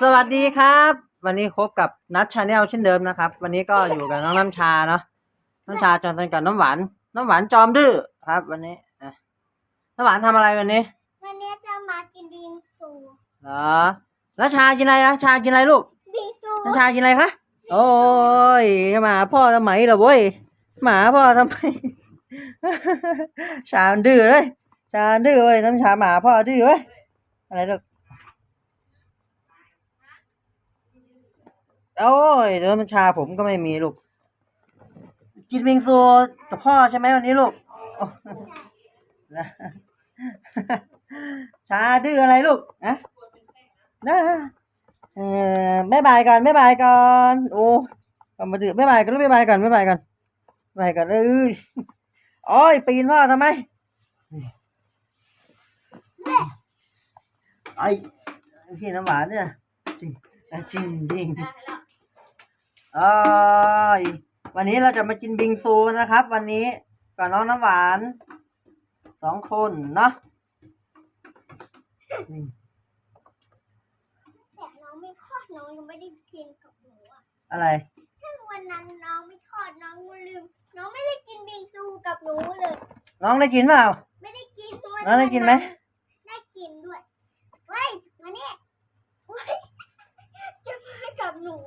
สวัสดีครับ วันนี้คบกับนัทชาแนลเช่นเดิมนะครับ วันนี้ก็อยู่กับน้องน้ำชาเนาะน้ำชาจอมตันกับน้ำหวานน้ำหวานจอมดื้อครับ วันนี้อะน้ำหวานทำอะไรวันนี้วันนี้จะมากินบิงซูเหรอแล้วชากินอะไรนะชากินอะไรลูกบิงซูน้ำชากินอะไรคะโอ้ยหมาพ่อทำไมล่ะเว้ยหมาพ่อทำไม ชามันดื้อเลยชาดื้อเว้ยน้ำชาหมาพ่อดื้อเว้ยอะไรลูก โอ้ยเดี๋ยวน้ำชาผมก็ไม่มีลูก กินบิงซูกับพ่อใช่ไหมวันนี้ลูกโอ้นะชาดื้ออะไรลูกอะนะเออบายบายก่อนบายบายก่อนโอ้เอามาดื้อบายบายกันลูกบายบายก่อนบายบายก่อนบายบายก่อนเอ้ยโอ้ยปีนพ่อทำไมไอ้พี่น้ำหวานเนี่ยจริงอะจริงจริง อยวันนี้เราจะมากินบิงซูนะครับ วันนี้กับน้องน้ำหวานสองคนเนาะแต่น้องไม่คอดน้องยังไม่ได้กินกับหนูอะอะไรถ้าวันนั้นน้องไม่คอดน้องลืม น้องไม่ได้กินบิงซูกับหนูเลย น้องได้กินเปล่า ไม่ได้กินน้องได้กินไหมได้กินด้วยเว้ยมันนี่เว้ยจะมากับหนู